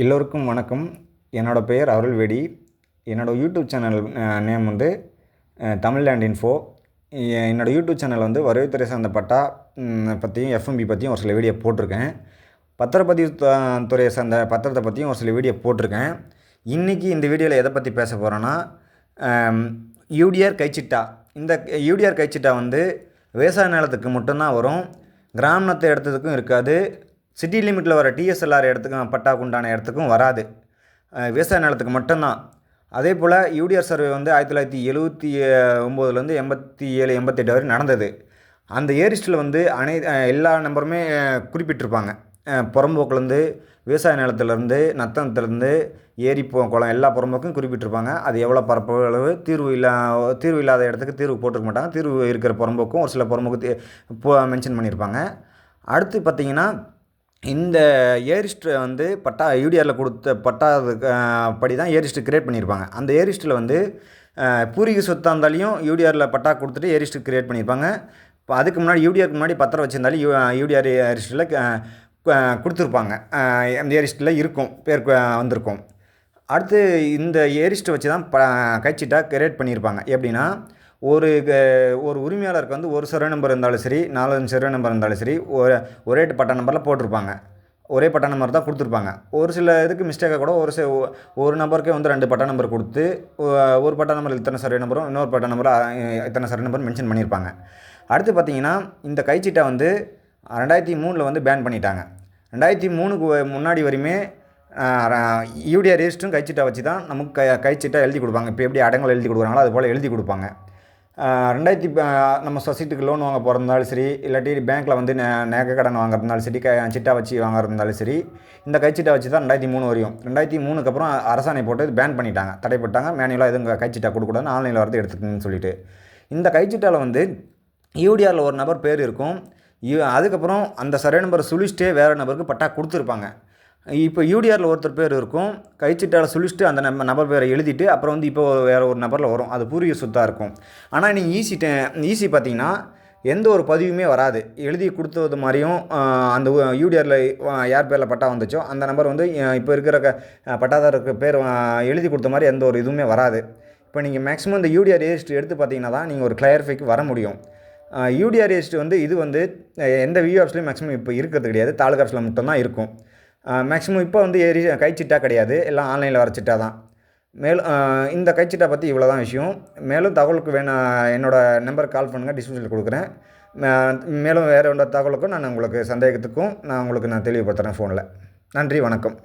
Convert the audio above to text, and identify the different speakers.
Speaker 1: எல்லோருக்கும் வணக்கம். என்னோடய பெயர் அருள்வேடி. என்னோடய யூடியூப் சேனல் நேம் வந்து தமிழ் லேண்ட் இன்ஃபோ. என்னோடய யூடியூப் சேனல் வந்து வருவாய்த்துறை சார்ந்த பட்டா பற்றியும் எஃப்எம்பி பற்றியும் ஒரு சில வீடியோ போட்டிருக்கேன். பத்திரப்பதிவு துறையை சார்ந்த பத்திரத்தை பற்றியும் ஒரு சில வீடியோ போட்டிருக்கேன். இன்றைக்கி இந்த வீடியோவில் எதை பற்றி பேச போகிறேன்னா யூடிஆர் கைச்சிட்டா. இந்த யூடிஆர் கைச்சிட்டா வந்து விவசாய நிலத்துக்கு மட்டும்தான் வரும். கிராமத்து இடத்துக்கும் இருக்காது. சிட்டி லிமிட்டில் வர டிஎஸ்எல்ஆர் இடத்துக்கும் பட்டாக்கு உண்டான இடத்துக்கும் வராது. விவசாய நிலத்துக்கு மட்டும்தான். அதே போல் யூடிஆர் சர்வே வந்து ஆயிரத்தி தொள்ளாயிரத்தி எழுபத்தி ஒம்போதுலேருந்து எண்பத்தி ஏழு எண்பத்தெட்டு வரை நடந்தது. அந்த ஏரிஸ்டில் வந்து அனை எல்லா நம்பருமே குறிப்பிட்டிருப்பாங்க. புறம்போக்குலேருந்து விவசாய நிலத்துலேருந்து நத்தனத்துலேருந்து ஏரி போ குளம் எல்லா புறம்போக்கும் குறிப்பிட்டிருப்பாங்க. அது எவ்வளோ பரப்பு அளவு தீர்வு இல்லா தீர்வு இல்லாத இடத்துக்கு தீர்வு போட்டிருக்க மாட்டாங்க. தீர்வு இருக்கிற புறம்போக்கும் ஒரு சில புறம்போக்கு போ மென்ஷன் பண்ணியிருப்பாங்க அடுத்து பார்த்திங்கன்னா இந்த ஏரிஸ்ட்டு வந்து பட்டா யூடிஆரில் கொடுத்த பட்டா படி தான் ஏரிஸ்ட்டு க்ரியேட் பண்ணியிருப்பாங்க அந்த ஏரிஸ்ட்டில் வந்து அஹ், பூர்வீக சொத்தாக இருந்தாலையும் யூடிஆரில் பட்டா கொடுத்துட்டு ஏரிஸ்ட்டு க்ரியேட் பண்ணியிருப்பாங்க இப்போ அதுக்கு முன்னாடி யூடிஆருக்கு முன்னாடி பத்திரம் வச்சிருந்தாலும் யூ யூடிஆர் ஏரிஸ்ட்டில் கொடுத்துருப்பாங்க. அந்த ஏரிஸ்ட்டில் இருக்கும் பேர் வந்திருக்கும். அடுத்து இந்த ஏரிஸ்ட்டை வச்சு தான் ப கட்சிட்டாக கிரியேட் பண்ணியிருப்பாங்க எப்படின்னா ஒரு க- ஒரு உரிமையாளருக்கு வந்து ஒரு சர்வே நம்பர் இருந்தாலும் சரி நாலஞ்சு சர்வே நம்பர் இருந்தாலும் சரி ஒரு ஒரே பட்டா நம்பரில் போட்டிருப்பாங்க. ஒரே பட்டா நம்பர் தான் கொடுத்துருப்பாங்க. ஒரு சில இதுக்கு மிஸ்டேக்காக கூட ஒரு சில ஒரு நம்பருக்கே வந்து ரெண்டு பட்டா நம்பர் கொடுத்து ஒரு பட்டா நம்பர் இத்தனை சர்வே நம்பரும் இன்னொரு பட்டா நம்பர் இத்தனை சர்வே நம்பர் மென்ஷன் பண்ணியிருப்பாங்க. அடுத்து பார்த்தீங்கன்னா இந்த கைச்சீட்டை வந்து ரெண்டாயிரத்தி மூணில் வந்து பேன் பண்ணிட்டாங்க. ரெண்டாயிரத்தி மூணுக்கு முன்னாடி வரையுமே யூடிஆர் ரிஜிஸ்டரும் கைச்சீட்டை வச்சு தான் நமக்கு கை கைச்சீட்டை எழுதி கொடுப்பாங்க. இப்போ எப்படி அடங்கல் எழுதி கொடுக்குறாங்களோ அது போல் எழுதி கொடுப்பாங்க. ரெண்டாயிரத்தி நம்ம சொசைட்டிக்கு லோன் வாங்க போகிறதுனாலும் சரி இல்லாட்டி பேங்க்கில் வந்து நே நகை கடன் வாங்குறதுனாலும் சரி க சிட்டா வச்சு வாங்குறதுனாலும் சரி இந்த கைச்சிட்டா வச்சு தான் ரெண்டாயிரத்தி மூணு வரையும். ரெண்டாயிரத்தி மூணுக்கு அப்புறம் அரசாணை போட்டு பேன் பண்ணிட்டாங்க தடைப்பட்டாங்க மேனுவலாக எதுவும் கைச்சிட்டா கொடுக்கூடாதுன்னு ஆன்லைனில் வரது எடுத்துக்கணும்னு சொல்லிட்டு. இந்த கைச்சிட்டாவில் வந்து யூடிஆரில் ஒரு நபர் பேர் இருக்கும். யூ- அதுக்கப்புறம் அந்த சர்வே நம்பரை சுழிச்சிட்டே வேறு நபருக்கு பட்டா கொடுத்துருப்பாங்க. இப்போ யூடிஆரில் ஒருத்தர் பேர் இருக்கும். கைச்சிட்டால சுழிச்சிட்டு அந்த நம்ம நபர் பேரை எழுதிட்டு அப்புறம் வந்து இப்போ வேறு ஒரு நபரில் வரும். அது பூர்வீக சொத்தாக இருக்கும். ஆனால் நீங்கள் ஈஸி ஈஸி பார்த்தீங்கன்னா எந்த ஒரு பதிவுமே வராது. எழுதி கொடுத்தது மாதிரியும் அந்த யூடிஆரில் யார் பேரில் பட்டா வந்துச்சோ அந்த நம்பர் வந்து இப்போ இருக்கிற க பட்டாதாரருக்கு பேர் எழுதி கொடுத்த மாதிரி எந்த ஒரு இதுவுமே வராது. இப்போ நீங்கள் மேக்ஸிமம் இந்த யூடிஆர் ரெஜிஸ்டர் எடுத்து பார்த்தீங்கன்னா தான் நீங்கள் ஒரு கிளாரிஃபைக்கு வர முடியும். யூடிஆர் ரெஜிஸ்டர் வந்து இது வந்து எந்த வியூ ஆப்ஸ்லையும் மேக்ஸிமம் இப்போ இருக்கிறது கிடையாது. தாலுகா ஆப்ஸில் மட்டும்தான் இருக்கும். மேக்ஸிமம் இப்போ வந்து ஏரி கைச்சிட்டா கிடையாது. எல்லாம் ஆன்லைனில் வர சிட்டா தான். மேலும் இந்த கைச்சிட்டா பற்றி இவ்வளோ தான் விஷயம். மேலும் தகவலுக்கு வேணும் என்னோடய நம்பருக்கு கால் பண்ணுங்கள் டிஸ்கிரிப்ஷனில் கொடுக்குறேன். மேலும் வேறு எந்த தகவலுக்கும் நான் உங்களுக்கு சந்தேகத்துக்கும் நான் உங்களுக்கு நான் தெளிவுபடுத்துகிறேன் ஃபோனில் நன்றி வணக்கம்.